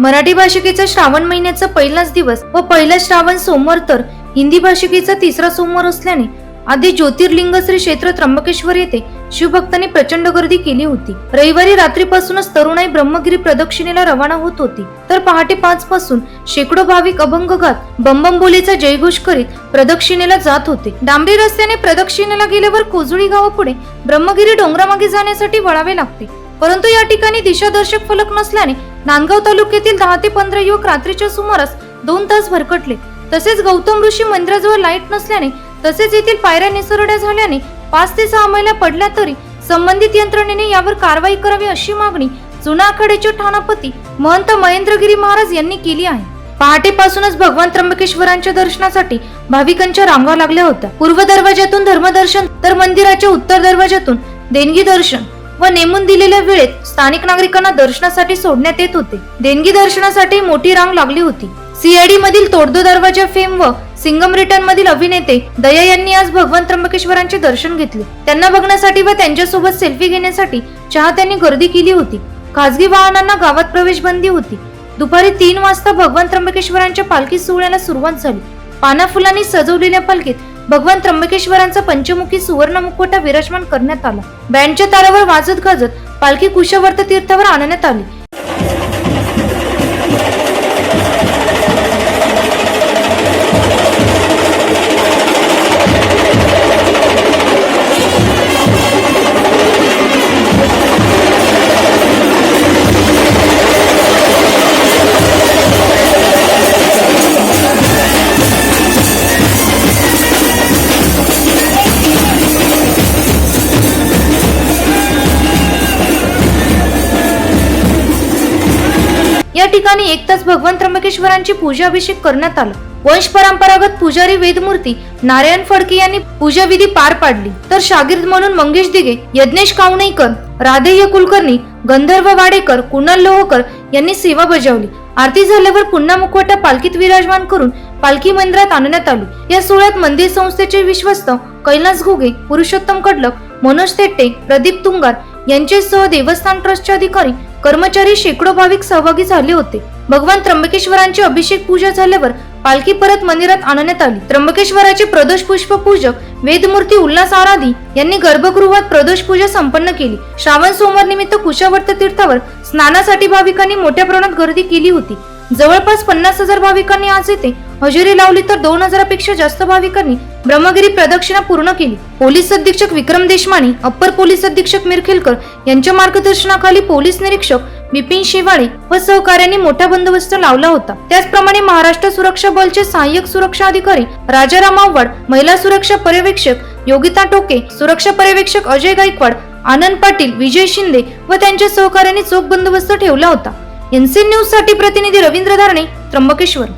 मराठी भाषिकेचा श्रावण महिन्याचा पहिलाच दिवस व पहिला श्रावण सोमवार तर हिंदी भाषिकेचा तिसरा सोमवार असल्याने आधी ज्योतिर्लिंग श्री क्षेत्र त्र्यंबकेश्वर येथे शिवभक्तांनी प्रचंड गर्दी केली होती. रविवारी रात्रीपासूनच तरुणाई ब्रह्मगिरी प्रदक्षिणेला रवाना होत होती. तर पहाटे पाच पासून शेकडो भाविक अभंग गात बंबम बोलीचा जयघोष करीत प्रदक्षिणेला जात होते. डांबरी रस्त्याने प्रदक्षिणेला गेल्यावर कोजुळी गावापुढे ब्रह्मगिरी डोंगरामागे जाण्यासाठी वळावे लागते. परंतु या ठिकाणी दिशादर्शक फलक नसल्याने नांदगाव तालुक्यातील दहा ते पंधरा युवक रात्रीच्या सुमारास दोन तास भरकटले. तसेच गौतम ऋषी मंदिराजवळ लाइट नसल्याने तसेच येथील पायऱ्या निसरड्या झाल्याने पाच ते सहा महिला पडल्या तरी संबंधित यंत्रणेने यावर कारवाई करावी अशी मागणी जुना आखाड्याचे ठाणापती महंत महेंद्रगिरी महाराज यांनी केली आहे. पहाटेपासूनच भगवान त्र्यंबकेश्वरांच्या दर्शनासाठी भाविकांच्या रांगा लागल्या होत्या. पूर्व दरवाजातून धर्मदर्शन तर मंदिराच्या उत्तर दरवाजातून देणगी दर्शन व नेमून दिलेल्या वेळेत स्थानिक नागरिकांना दर्शनासाठी सोडण्यात येत होते. देणगी दर्शनासाठी मोठी रांग लागली होती. सीआयडी मधील तोडदो दरवाजा फेम व सिंगम रिटर्न मधील अभिनेते दया यांनी आज भगवान त्र्यंबकेश्वरांचे दर्शन घेतले. त्यांना बघण्यासाठी व त्यांच्यासोबत सेल्फी घेण्यासाठी चाहत्यांनी गर्दी केली होती. खासगी वाहनांना गावात प्रवेश बंदी होती. दुपारी तीन वाजता भगवान त्र्यंबकेश्वरांच्या पालखी सोहळ्याला सुरुवात झाली. पाना फुलांनी सजवलेल्या पालखीत भगवान त्र्यंबकेश्वरांचा पंचमुखी सुवर्ण मुखवटा विराजमान करण्यात आला. बँडच्या तारावर वाजत गाजत पालखी कुशवर्त तीर्थावर आणण्यात आली. ठिकाणी एक भगवान त्र्यंबकेश्वरांची पूजा अभिषेक करण्यात आला. वंश परंपरागत पुजारी वेदमूर्ती नारायण फडके यांनी पूजा विधी पार पाडली. तर शागिर्द म्हणून मंगेश दिगे यज्ञेश कावणेकर राधेय कुलकर्णी गंधर्व वाडेकर कुणाल लोहकर यांनी सेवा बजावली. आरती झाल्यावर पुन्हा मुखवटा पालखीत विराजमान करून पालखी मंदिरात आणण्यात आली. या सोहळ्यात मंदिर संस्थेचे विश्वस्त कैलास घुगे पुरुषोत्तम कडलक मनोज तेट्टे प्रदीप तुंगार यांच्यासह देवस्थान ट्रस्टचे अधिकारी कर्मचारी शेकडो भाविक सहभागी झाले होते. भगवान त्र्यंबकेश्वरांची अभिषेक पूजा झाल्यावर पालखी परत मंदिरात आणण्यात आली. त्र्यंबकेश्वराचे प्रदोष पुष्प पूजक वेदमूर्ती उल्हास आराधी यांनी गर्भगृहात प्रदोष पूजा संपन्न केली. श्रावण सोमवार निमित्त कुशावर्त तीर्थावर स्नानासाठी भाविकांनी मोठ्या प्रमाणात गर्दी केली होती. जवळपास पन्नास हजार भाविकांनी आज येथे हजेरी लावली तर दोन हजारापेक्षा जास्त भाविकांनी ब्रह्मगिरी प्रदक्षिणा पूर्ण केली. पोलीस अधीक्षक विक्रम देशमाने अप्पर पोलीस अधीक्षक मिरखेलकर यांच्या मार्गदर्शनाखाली पोलीस निरीक्षक बिपिन शेवाळे व सहकार्यांनी मोठा बंदोबस्त लावला होता. त्याचप्रमाणे महाराष्ट्र सुरक्षा बलचे सहाय्यक सुरक्षा अधिकारी राजाराम आव्हाड महिला सुरक्षा पर्यवेक्षक योगिता टोके सुरक्षा पर्यवेक्षक अजय गायकवाड आनंद पाटील विजय शिंदे व त्यांच्या सहकार्याने चोख बंदोबस्त ठेवला होता. एनसी न्यूजसाठी प्रतिनिधी रवींद्र धारणे त्र्यंबकेश्वर.